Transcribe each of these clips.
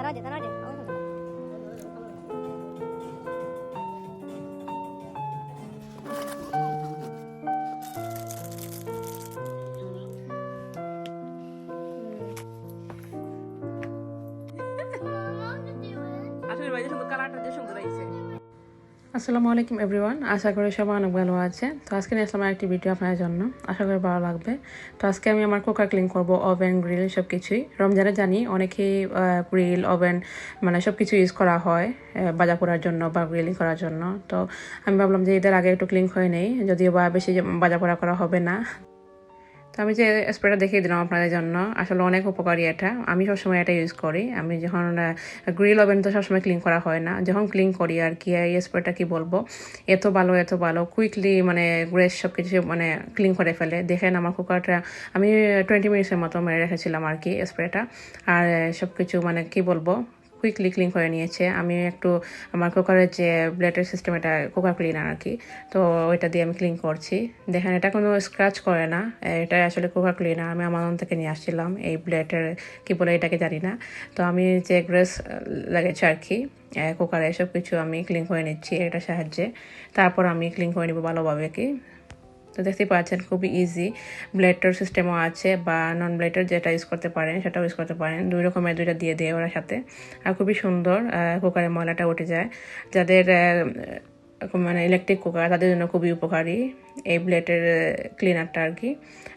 তারা তারা দে আসলে ভাই সুন্দর কালারটা যে সুন্দর লাগছে আসসালামু আলাইকুম এভরিওয়ান, আশা করি সবাই অনেক ভালো আছে তো আজকে নিয়ে আসলাম একটি ভিডিও আপনার জন্য, আশা করি ভালো লাগবে। তো আজকে আমি আমার কুকার ক্লিন করব ওভেন গ্রিল সব কিছুই রমজানে জানি অনেকেই গ্রিল ওভেন মানে সব কিছু ইউজ করা হয় বাজা করার জন্য বা গ্রিলিং করার জন্য। তো আমি ভাবলাম যে এদের আগে একটু ক্লিন হয়ে নেই, যদিও বা বেশি বাজা করা করা হবে না। আমি যে স্প্রেটা দেখিয়ে দিলাম আপনাদের জন্য, আসলে অনেক উপকারী এটা। আমি সবসময় এটা ইউজ করি। আমি যখন গ্রিল ওভেন তো সবসময় ক্লিন করা হয় না। যখন ক্লিন করি আর কি, এই স্প্রেটা কি বলব? এত ভালো এত ভালো। কুইকলি মানে গ্রেস সব কিছু মানে ক্লিন করে ফেলে। দেখেন আমার কুকারটা আমি টোয়েন্টি মিনিটসের মতো মেরে রেখেছিলাম আর কি স্প্রেটা। আর সব কিছু মানে কি বলব? কুইকলি ক্লিন করে নিয়েছে। আমি একটু আমার কুকারের যে ব্লেডের সিস্টেম এটা কুকার ক্লিনার আর কি। তো ওইটা দিয়ে আমি ক্লিন করছি। দেখেন, এটা কোনো স্ক্র্যাচ করে না। এটা আসলে কুকার ক্লিনার আমি আমাজন থেকে নিয়ে আসছিলাম এই ব্লেডের কি বলে এটাকে জানি না। তো আমি যে গ্রেস লেগেছে আর কি কুকারে সব কিছু আমি ক্লিন করে নিচ্ছি এটার সাহায্যে। তারপর আমি ক্লিন করে নিব ভালোভাবে কি। তো দেখতেই পাচ্ছেন, খুবই ইজি ব্লেডটার সিস্টেমও আছে বা নন ব্লেটার যেটা ইউজ করতে পারেন, সেটাও ইউজ করতে পারেন। দুই রকমের দুইটা দিয়ে দিয়ে ওরা সাথে। আর খুবই সুন্দর কুকারের ময়লাটা উঠে যায়। যাদের মানে ইলেকট্রিক কুকার তাদের জন্য খুবই উপকারী এই ব্লেটের ক্লিনারটা আর কি।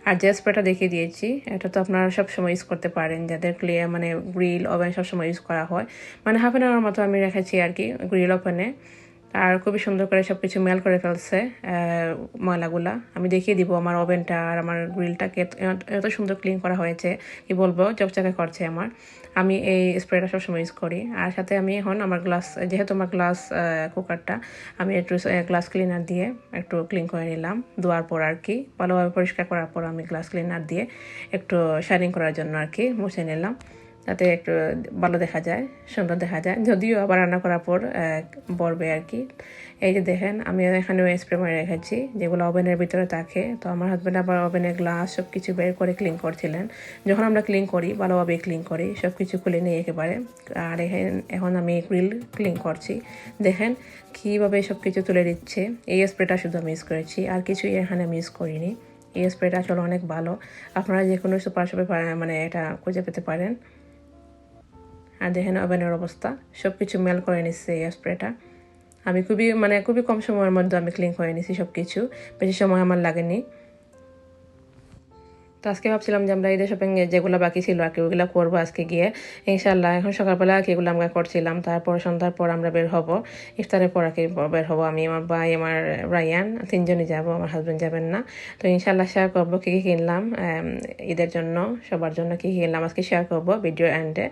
আর যে স্প্রেটা দেখিয়ে দিয়েছি, এটা তো আপনারা সবসময় ইউজ করতে পারেন। যাদের ক্লিয়ার মানে গ্রিল ওভেন সবসময় ইউজ করা হয়। মানে হাফ অ্যান আওয়ার মতো আমি রেখেছি আর কি গ্রিল ওভেনে আর খুবই সুন্দর করে সব কিছু মেল করে ফেলছে ময়লাগুলা। আমি দেখিয়ে দিব আমার ওভেনটা আর আমার গ্রিলটাকে এত- সুন্দর ক্লিন করা হয়েছে, কি বলব, চকচকে করছে আমার। আমি এই স্প্রেটা সবসময় ইউজ করি। আর সাথে আমি এখন আমার গ্লাস যেহেতু আমার গ্লাস কুকারটা আমি একটু গ্লাস ক্লিনার দিয়ে একটু ক্লিন করে নিলাম। ধোয়ার পর আর কি, ভালোভাবে পরিষ্কার করার পর আমি গ্লাস ক্লিনার দিয়ে একটু শাইনিং করার জন্য আর কি মুছে নিলাম। যাতে একটু ভালো দেখা যায়, সুন্দর দেখা যায়। যদিও আবার রান্না করার পর বলবে আর কি। এই যে দেখেন আমি এখানে স্প্রে করে রেখেছি, যেগুলো ওভেনের ভিতরে থাকে। তো আমার হাজব্যান্ড আবার ওভেনের গ্লাস সব কিছু বের করে ক্লিন করছিলেন। যখন আমরা ক্লিন করি, ভালোভাবে ক্লিন করি সব কিছু খুলে নিই একেবারে। আর এখানে- এখন আমি গ্রিল ক্লিন করছি। দেখেন, কীভাবে সব কিছু তুলে দিচ্ছে এই স্প্রেটা শুধু আমি ইউজ করেছি, আর কিছুই এখানে ইউজ করিনি। এই স্প্রেটা আসলে অনেক ভালো। আপনারা যে কোনো সুপার শপে মানে এটা খুঁজে পেতে পারেন। আর দেখেন ওভেনের অবস্থা। সব কিছু মেল করে নিচ্ছে এই স্প্রেটা। আমি খুবই মানে খুবই কম সময়ের মধ্যে আমি ক্লিন করে নিছি সব কিছু বেশি সময় আমার লাগেনি। তো আজকে ভাবছিলাম যে আমরা ঈদের শপিং যেগুলো বাকি ছিল আর কি ওইগুলো করব আজকে গিয়ে। ইনশাল্লাহ এখন সকালবেলা আর কি এগুলো আমরা করছিলাম, তারপর সন্ধ্যার পর আমরা বের হব। ইফতারের পর আর কি বের হব আমি, আমার ভাই, আমার রায়ান, তিনজনই যাব, আমার হাজব্যান্ড যাবেন না। তো ইনশাল্লাহ শেয়ার করব কী কী কিনলাম ঈদের জন্য, সবার জন্য কী কী কিনলাম আজকে শেয়ার করব ভিডিও এন্ডে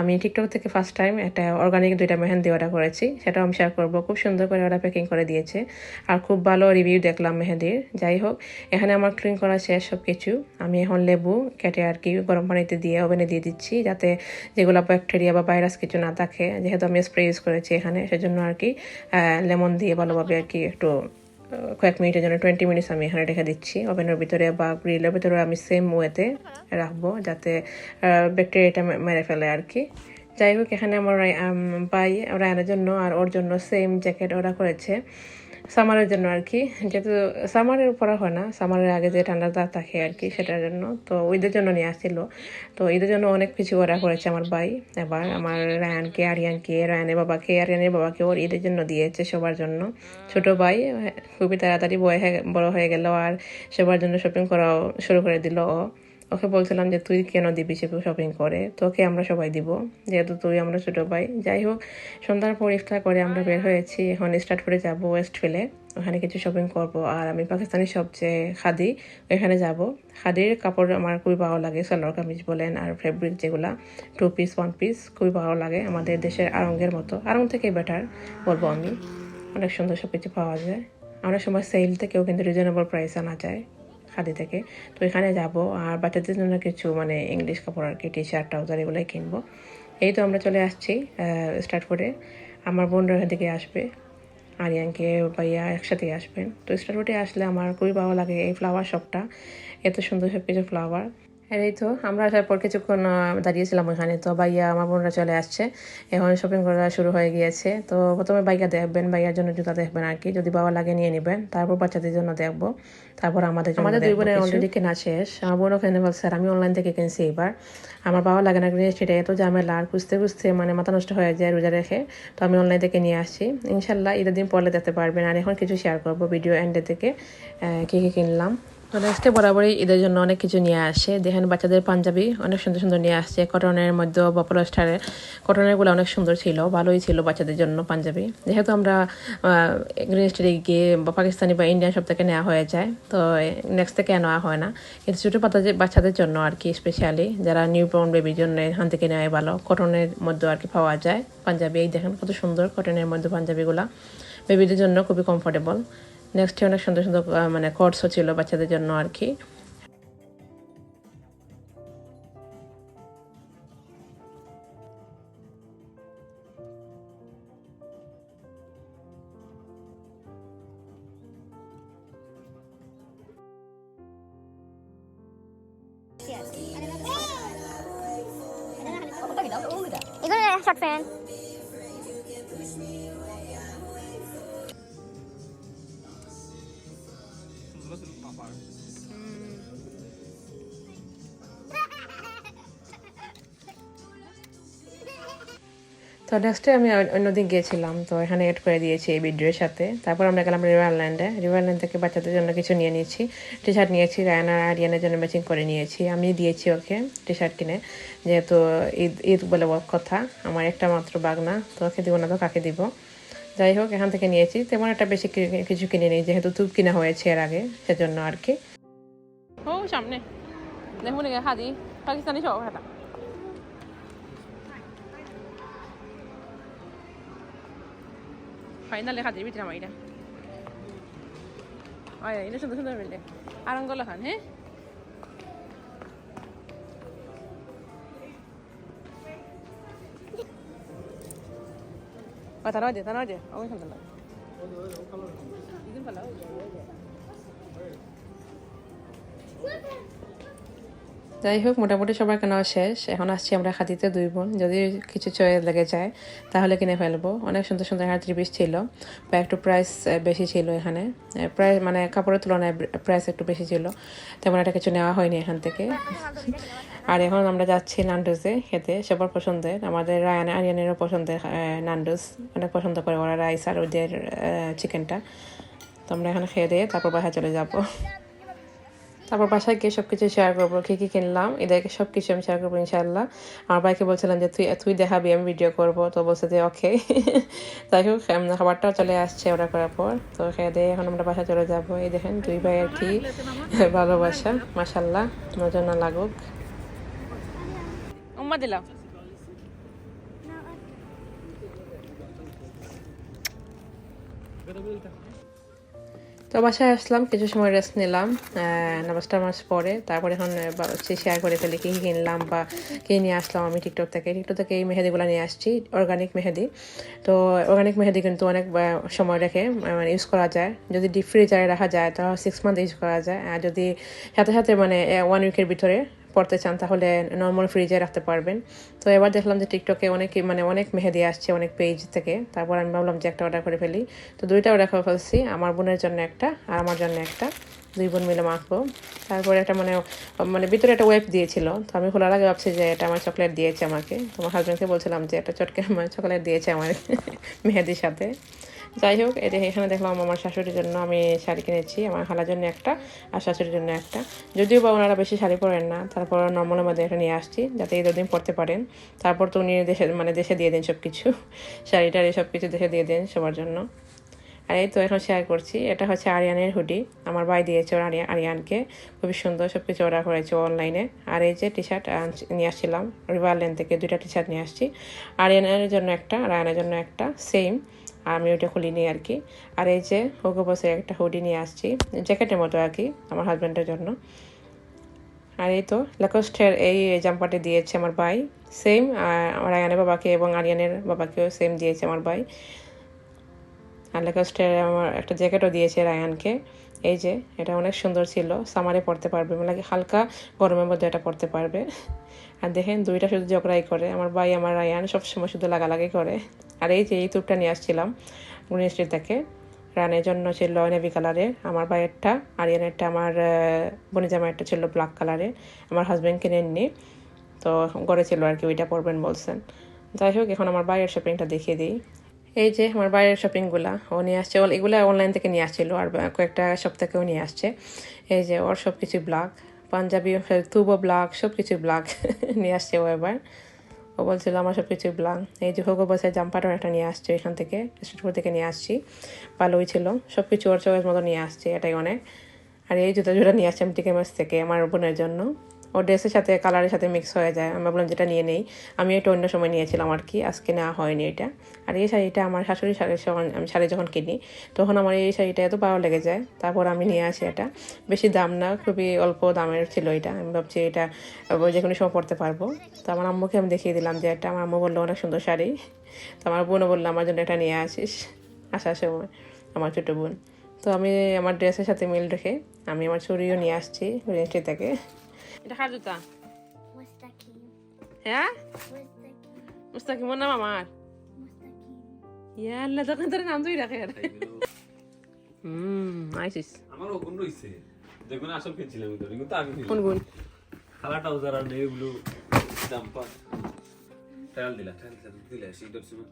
আমি টিকটক থেকে ফার্স্ট টাইম একটা অর্গানিক দুইটা মেহেন্দি অর্ডার করেছি, সেটাও আমি শেয়ার করব। খুব সুন্দর করে ওরা প্যাকিং করে দিয়েছে, আর খুব ভালো রিভিউ দেখলাম মেহেন্দির। যাই হোক, এখানে আমার ক্লিন করা শেষ সব কিছু আমি এখন লেবু কেটে আর কি গরম পানিতে দিয়ে ওভেনে দিয়ে দিচ্ছি যাতে যেগুলো ব্যাকটেরিয়া বা ভাইরাস কিছু না থাকে। যেহেতু আমি স্প্রে ইউজ করেছি এখানে সেজন্য আর কি লেমন দিয়ে ভালোভাবে আর কি একটু কয়েক মিনিটের জন্য টোয়েন্টি মিনিটস আমি এখানে রেখে দিচ্ছি ওভেনের ভিতরে বা গ্রিলের ভিতরে আমি সেম ওয়েতে রাখব যাতে ব্যাকটেরিয়াটা মেরে ফেলে আর কি। যাই হোক এখানে আমার আম, ভাই রায়নের জন্য আর ওর জন্য সেম জ্যাকেট অর্ডার করেছে। সামারের জন্য আর কি। যেহেতু সামারের পরা হয় না, সামারের আগে যে ঠান্ডাটা থাকে আর কি সেটার জন্য। তো ঈদের জন্য নিয়ে আসছিল। তো ঈদের জন্য অনেক কিছু অর্ডার করেছে আমার ভাই। এবার আমার রায়ানকে, আরিয়ানকে, রায়ানের বাবাকে, আরিয়ানের বাবাকে ওর ঈদের জন্য দিয়েছে সবার জন্য। ছোট ভাই, খুবই তাড়াতাড়ি বয় বড় হয়ে গেল আর সবার জন্য শপিং করাও শুরু করে দিল ও। ওকে বলছিলাম যে, তুই কেন দিবি সে শপিং করে? তোকে আমরা সবাই দিব, যেহেতু তুই আমরা ছোটো ভাই। যাই হোক, সন্ধ্যার পর ইফতার করে আমরা বের হয়েছি। এখন স্টার্ট করে যাব ওয়েস্ট ফিলে ওখানে কিছু শপিং করব। আর আমি পাকিস্তানি সবচেয়ে খাদি, ওইখানে যাব। খাদির কাপড় আমার খুবই ভালো লাগে, সালোয়ার কামিজ বলেন আর ফেব্রিক যেগুলা টু পিস ওয়ান পিস খুবই ভালো লাগে আমাদের দেশের আরঙ্গের মতো। আরং থেকে বেটার বলব আমি। অনেক সুন্দর সব কিছু পাওয়া যায়। অনেক সময় সেল থেকেও কিন্তু রিজনেবল প্রাইস আনা যায়। খাদি থেকে। তো এখানে যাব আর বাচ্চাদের জন্য কিছু মানে ইংলিশ কাপড় আর কি টি শার্ট ট্রাউজার এগুলোই কিনবো। এই তো আমরা চলে আসছি স্টার্ট করে। আমার বোনরা এখান থেকে আসবে, আরিয়ানকে ভাইয়া একসাথে আসবেন তো স্টার্ট আসলে আমার খুবই ভালো লাগে এই ফ্লাওয়ার শপটা এত সুন্দর সব কিছু ফ্লাওয়ার আর এই তো। আমরা আসার পর কিছুক্ষণ দাঁড়িয়েছিলাম ওখানে। তো ভাইয়া আমার বোনরা চলে আসছে। এখন শপিং করা শুরু হয়ে গিয়েছে। তো প্রথমে বাইকা দেখবেন বাইয়ার জন্য জুতা দেখবেন আর কি। যদি বাবা লাগে নিয়ে নেবেন। তারপর বাচ্চাদের জন্য দেখব। তারপর আমাদের আমাদের দুই বোনের অলরেডি কেনা শেষ। আমার বোনও কিনে বলছে আমি অনলাইন থেকে কিনছি এবার। আমার বাবা লাগে না কিনে সেটা এত ঝামেলা। আর খুঁজতে খুঁজতে মানে মাথা নষ্ট হয়ে যায় রোজা রেখে। তো আমি অনলাইন থেকে নিয়ে আসছি। ইনশাল্লাহ ঈদের দিন পরে দেখতে পারবেন। আর এখন কিছু শেয়ার করব ভিডিও এন্ডে থেকে কী কী কিনলাম। তো নেক্সটে বরাবরই ঈদের জন্য অনেক কিছু নিয়ে আসে। দেখেন বাচ্চাদের পাঞ্জাবি অনেক সুন্দর সুন্দর নিয়ে আসছে। কটনের মধ্যে বপল স্টারের কটনেরগুলো অনেক সুন্দর ছিল, ভালোই ছিল বাচ্চাদের জন্য পাঞ্জাবি। যেহেতু আমরা গ্রিন স্টেটে গিয়ে বা পাকিস্তানি বা ইন্ডিয়ান সব থেকে নেওয়া হয়ে যায়, তো নেক্সট থেকে নেওয়া হয় না। কিন্তু ছোটো পাতা যে বাচ্চাদের জন্য আর কি স্পেশালি যারা নিউ বর্ন বেবির জন্য এখান থেকে নেওয়াই ভালো। কটনের মধ্যে আর কি পাওয়া যায় পাঞ্জাবি। এই দেখেন কত সুন্দর কটনের মধ্যে পাঞ্জাবিগুলা। বেবিদের জন্য খুবই কমফোর্টেবল নেক্সট অনেক সুন্দর সুন্দর মানে কোর্সও ছিল বাচ্চাদের জন্য আর কি It's a short friend. তো নেক্সটে আমি অ- অন্যদিন গিয়েছিলাম, তো এখানে এড করে দিয়েছি এই ভিডিওর সাথে। তারপর আমরা গেলাম রিভারল্যান্ডে রিভারল্যান্ড থেকে বাচ্চাদের জন্য কিছু নিয়ে নিয়েছি। টি শার্ট নিয়েছি রায়না আরিয়ানের জন্য ম্যাচিং করে নিয়েছি। আমি দিয়েছি ওকে টি শার্ট কিনে, যেহেতু ঈদ ঈদ বলে কথা। আমার একটা মাত্র বাগনা তো ওকে দিব না তো কাকে দিব? যাই হোক, এখান থেকে নিয়েছি। তেমন একটা বেশি কিছু কিনে নিই, যেহেতু তুপ কিনা হয়েছে এর আগে, সেজন্য আর কি। ও, সামনে। দেখুন খাদি পাকিস্তানি সব ফাইনালে খাদির ভিতরে আমার এটা আয় এটা সুন্দর সুন্দর মিললে আরঙ্গলা খান হ্যাঁ 아, 다 나와야 돼, 다 나와야 돼. 어, 이건 달라. 이건 달라. যাই হোক, মোটামুটি সবার কেনা শেষ? এখন আসছি আমরা খাদিতে দুই বোন। যদি কিছু চয়ে লেগে যায়, তাহলে কিনে ফেলব। অনেক সুন্দর সুন্দর এখানে থ্রি পিস ছিল, বা একটু প্রাইস বেশি ছিল এখানে। প্রায় মানে কাপড়ের তুলনায় প্রাইস একটু বেশি ছিল। তেমন একটা কিছু নেওয়া হয়নি এখান থেকে। আর এখন আমরা যাচ্ছি নান্ডুসে খেতে, সবার পছন্দের। আমাদের রায়ান আরিয়ানেরও পছন্দের নান্ডুস অনেক পছন্দ করে ওরা রাইস আর ওদের চিকেনটা। তো আমরা এখানে খেয়ে দিয়ে তারপর বাসায় চলে যাব। তারপর বাসায় গিয়ে সব কিছু শেয়ার করব। কী কী কিনলাম, এদেরকে সব কিছু আমি শেয়ার করব ইনশাল্লাহ আমার ভাইকে বলছিলাম যে, তুই তুই দেখাবি, আমি ভিডিও করব। তো বলছে যে ওকে তাই হোক খাবারটাও চলে আসছে ওরা করার পর। তো খেয়ে এখন আমরা বাসা চলে যাব। এই দেখেন, দুই ভাই আর কি ভালোবাসা। মাসাল্লাহ নজর না লাগুক। উম্মা দিলাম। Pero. তো বাসায় আসলাম, কিছু সময় রেস্ট নিলাম নামাজটা নামাজ টামাজ পরে তারপরে এখন হচ্ছে শেয়ার করে ফেলি কী কিনলাম বা কী নিয়ে আসলাম আমি টিকটক থেকে। টিকটক থেকে এই মেহেদিগুলো নিয়ে আসছি অর্গানিক মেহেদি। তো অর্গানিক মেহেদি কিন্তু অনেক সময় রেখে মানে ইউজ করা যায়। যদি ডিপ ফ্রিজারে রাখা যায়, তাহলে সিক্স মান্থ ইউজ করা যায়। আর যদি সাথে সাথে মানে ওয়ান উইকের ভিতরে পড়তে চান, তাহলে নর্মাল ফ্রিজে রাখতে পারবেন। তো এবার দেখলাম যে টিকটকে অনেক মানে অনেক মেহেদি আসছে, অনেক পেজ থেকে। তারপর আমি ভাবলাম যে একটা অর্ডার করে ফেলি। তো দুইটা অর্ডার করে ফেলছি, আমার বোনের জন্য একটা আর আমার জন্য একটা। দুই বোন মিলে মাখবো। তারপরে একটা মানে মানে ভিতরে একটা ওয়েব দিয়েছিল। তো আমি খোলার আগে ভাবছি যে এটা আমার চকলেট দিয়েছে আমাকে। তোমার হাজব্যান্ডকে বলছিলাম যে একটা চটকে আমার চকলেট দিয়েছে আমার মেহেদির সাথে। যাই হোক এটা এখানে দেখলাম আমার শাশুড়ির জন্য আমি শাড়ি কিনেছি। আমার খালার জন্য একটা আর শাশুড়ির জন্য একটা। যদিও বা ওনারা বেশি শাড়ি পরেন না, তারপর নর্মালের মধ্যে এটা নিয়ে আসছি, যাতে ঈদের দিন পরতে পারেন। তারপর তো উনি দেশে মানে দেশে দিয়ে দেন সব কিছু শাড়ি টাড়ি সব কিছু দেশে দিয়ে দেন সবার জন্য। আর এই তো এখন শেয়ার করছি। এটা হচ্ছে আরিয়ানের হুডি। আমার ভাই দিয়েছে ওর আরিয়া আরিয়ানকে। খুবই সুন্দর সব কিছু অর্ডার করেছে অনলাইনে আর এই যে টি শার্ট নিয়ে আসছিলাম। রিভারল্যান্ড থেকে দুইটা টি শার্ট নিয়ে আসছি। আরিয়ানের জন্য একটা, রায়ানের জন্য একটা সেম আর আমি ওইটা খুলিনি আর কি। আর এই যে হোগো বসে একটা হুডি নিয়ে আসছি। জ্যাকেটের মতো আর কি, আমার হাজব্যান্ডের জন্য। আর এই তো লেকোস্টের এই জাম্পারটি দিয়েছে আমার ভাই। সেম আর বাবাকে এবং আরিয়ানের বাবাকেও সেম দিয়েছে আমার ভাই। আর লেকোস্টের আমার একটা জ্যাকেটও দিয়েছে রায়ানকে। এই যে, এটা অনেক সুন্দর ছিল। সামারে পড়তে পারবে মানে হালকা গরমের মধ্যে এটা পড়তে পারবে। আর দেখেন, দুইটা শুধু ঝগড়াই করে। আমার ভাই, আমার রায়ান সবসময় শুধু লাগালাগি করে। আর এই যে এই তুপটা নিয়ে আসছিলাম স্ট্রিট থেকে। রানের জন্য ছিল নেভি কালারের, আমার ভাইয়েরটা, আরিয়ানেরটা, আমার বনিজামায়েরটা ছিল ব্ল্যাক কালারের। আমার হাজব্যান্ড কিনেননি তো ঘরে ছিল আর কি, ওইটা পরবেন বলছেন। যাই হোক, এখন আমার বাইরের শপিংটা দেখিয়ে দিই। এই যে আমার বাইরের শপিংগুলা ও নিয়ে আসছে। এগুলা অনলাইন থেকে নিয়ে আসছিল আর কয়েকটা শপ থেকেও নিয়ে আসছে। এই যে ওর সব কিছু ব্ল্যাক পাঞ্জাবি তুবো ব্ল্যাক সব কিছু ব্ল্যাক নিয়ে আসছে ও এবার। ও বলছিল, আমার সব কিছু ব্ল্যাক এই যে হোগো বসে জাম্পারও একটা নিয়ে আসছে এখান থেকে স্টুডিও থেকে নিয়ে আসছি। ভালোই ছিল। সব কিছু ওর চয়েস মতো নিয়ে আসছে, এটাই অনেক। আর এই জুতা জুতা নিয়ে আসছি আমি টিকে মাস থেকে, আমার বোনের জন্য। ও ড্রেসের সাথে, কালারের সাথে মিক্স হয়ে যায়। আমি ভাবলাম যেটা নিয়ে নেই। আমি এটা অন্য সময় নিয়েছিলাম আর কি। আজকে নেওয়া হয়নি এটা। আর এই শাড়িটা আমার শাশুড়ি শাড়ি যখন, আমি শাড়ি যখন কিনি, তখন আমার এই শাড়িটা এত ভালো লেগে যায়। তারপর আমি নিয়ে আসি এটা। বেশি দাম না, খুবই অল্প দামের ছিল এটা। আমি ভাবছি এটা যে কোনো সময় পরতে পারব। তো আমার আম্মুকে আমি দেখিয়ে দিলাম যে এটা, আমার আম্মু বলল, অনেক সুন্দর শাড়ি। তো আমার বোনও বলল, আমার জন্য এটা নিয়ে আসিস। আসার সময় আমার ছোটো বোন। তো আমি আমার ড্রেসের সাথে মিল রেখে আমি আমার চুড়িও নিয়ে আসছি রেঞ্চি থেকে। এটা কার জুতা? হ্যাঁ? মুস্তাকিম। মুস্তাকিমর নাম আমার? মুস্তাকিম। ইয়া আল্লাহ দোকানদারের নাম তুই রাখে হুম আইসিস। আমার ওগুন রইছে। যেগুলো আসল কিনছিলাম কিন্তু কিন্তু আমি। কোন গুণ? কালা ট্রাউজার আর নেভি ব্লু জাম্পার ট্রায়াল দিলা ট্রায়াল দিলা দিলা সেই ধরছি না।